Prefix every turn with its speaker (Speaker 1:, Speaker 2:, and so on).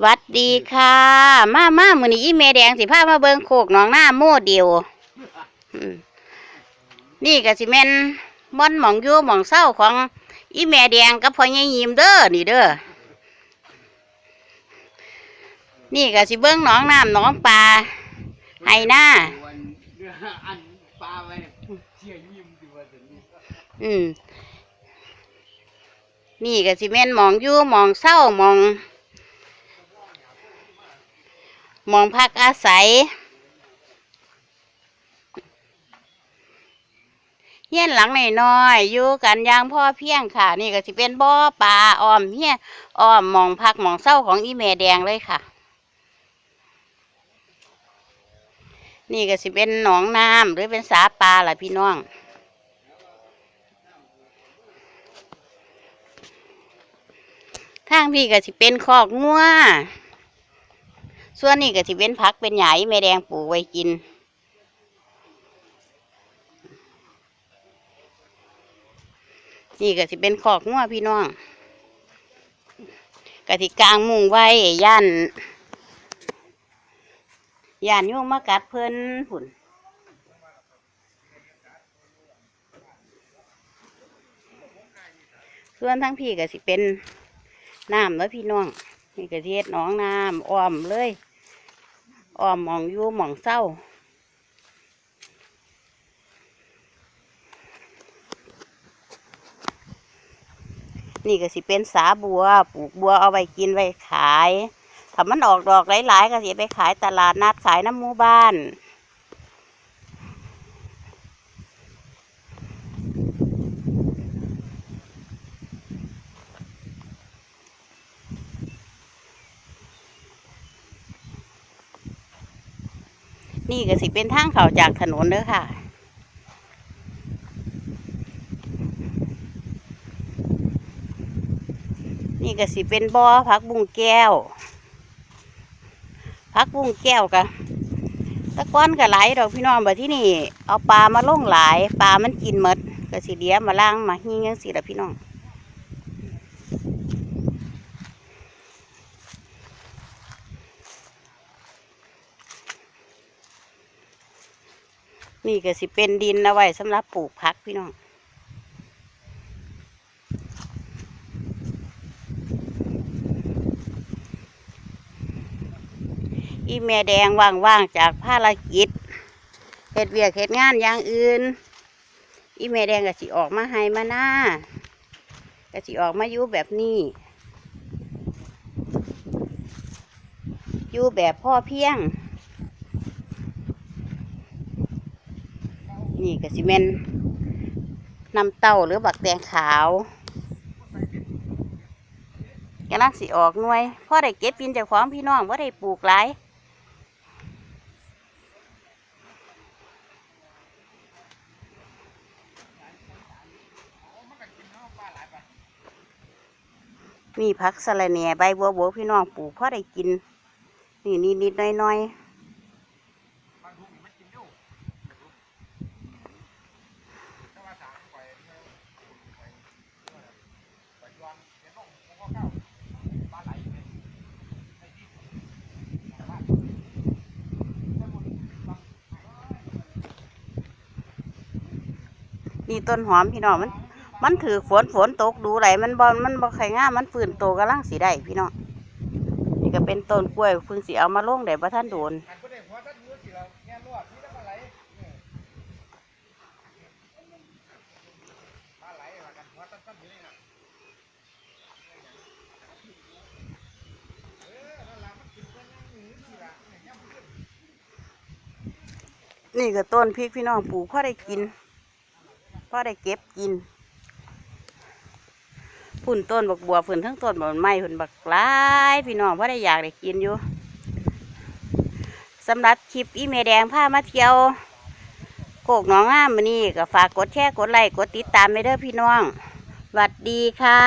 Speaker 1: หวัดดีค่ะ มามามือนี้อีเมแดงสิพามาเบิงโคกหนองหน้าโมเดียวนี่ก็สิแม่นบ่อนหมองยู่หมองเศร้าของอีแม่แดงกับพ่อใหญ่ยิมเด้อนี่เด้อนี่ก็สิเบิ่งหนองน้ำหนองปลาไห้หน้า
Speaker 2: วันเรืออันปลาไว้เชี่ยยิ้มดีว่าจะนี่
Speaker 1: อืมนี่ก็สิแม่นหมองยู่หมองเศร้าหมอง มองพักอาศัยเฮียนหลังหน้อยๆอยู่กันอย่างพ่อเพียงค่ะ นี่ก็สิเป็นบ่อปลาอ้อมเฮียอ้อมหมองพักหมองเศร้าของอีแม่แดงเลยค่ะ นี่ก็สิเป็นหนองน้ำหรือเป็นสาปลาล่ะพี่น้องทางพี่ก็สิเป็นคอกงัว ส่วนนี้ก็สิเป็นผักเป็นหยายแม่แดงปลูกไว้กิน นี่ก็สิเป็นคอกงัวพี่น้องก็สิกลางมุงไว้ย่านย่านยุ่งมากัดเพิ่นผุนส่วนทั้งพี่ก็สิเป็นน้ำแล้วพี่น้อง นี่กระเทียดน้องน้ำอ้อมเลยอ้อมหมองอยู่หมองเศร้านี่ก็สิเป็นสาบัว ปลูกบัวเอาไว้กินไว้ขาย ถ้ามันออกดอกหลายๆ ก็สิไปขายตลาดนัดขายน้ำมูบ้าน นี่ก็สิเป็นทางเขาจากถนนเด้อค่ะ นี่ก็สิเป็นบ่อพักบุ้งแก้ว พักบุ้งแก้วกะตะก้อนก็หลดอกพี่น้องแบบที่นี่เอาปลามาล่งหลายปลามันกินหมดก็สิเดียมาล้างมาหิ้งยังสิละพี่น้อง นี่ก็สิเป็นดินเอาไว้สำหรับปลูกพักพี่น้องอีแม่แดงว่างๆจากภารกิจเฮ็ดเวียกเฮ็ดงานอย่างอื่น อีแม่แดงก็สิออกมาให้มาหน้าก็สิออกมาอยู่แบบนี้อยู่แบบพ่อเพียง นี่ก็สิเมนน้ำเต้าหรือบักแตงขาวกำลังสิออกหน่วยพ่อได้เก็บกินจากของพี่น้องว่าได้ปลูกหลายมีผักสะระแหน่ใบบัวบวพี่น้องปลูกพ่อได้กิน นี่นิดๆน้อยๆ นี่ต้นหอมพี่น้องมัน มันถือฝนฝนตกดูไหลมันบอลมันบ่ไข่ง่ามันฝืนโตกำลังสีได้พี่น้องนี่ก็เป็นต้นกล้วยเพิ่งสีเอามาลงได้บ่ท่านโดน
Speaker 2: อันด้หัวท่านรู้สิเราแง่รอดนี่แล้วปลาไหลปลาไหลว่ากันหัวท่านท่านอยู่นี่นะเออนั่นล่ะมันกินเพิ่นยังหนีสิล่ะเนี่ยย่ำขึ้ นี่
Speaker 1: ก็ต้นพริกพี่น้องปลูกพ่อได้กินพ่อได้เก็บกินพุ่นต้นบักบัวพุ่นทั้งต้นบักไม้พุ่นบักลายพี่น้องพ่อได้อยากได้กินอยู่สำหรับคลิปอีเมแดงพามาเที่ยวโกกหนองงามมื้อนี้ก็ฝากกดแชร์กดไลค์กดติดตามไปเด้อพี่น้องสวัสดีค่ะ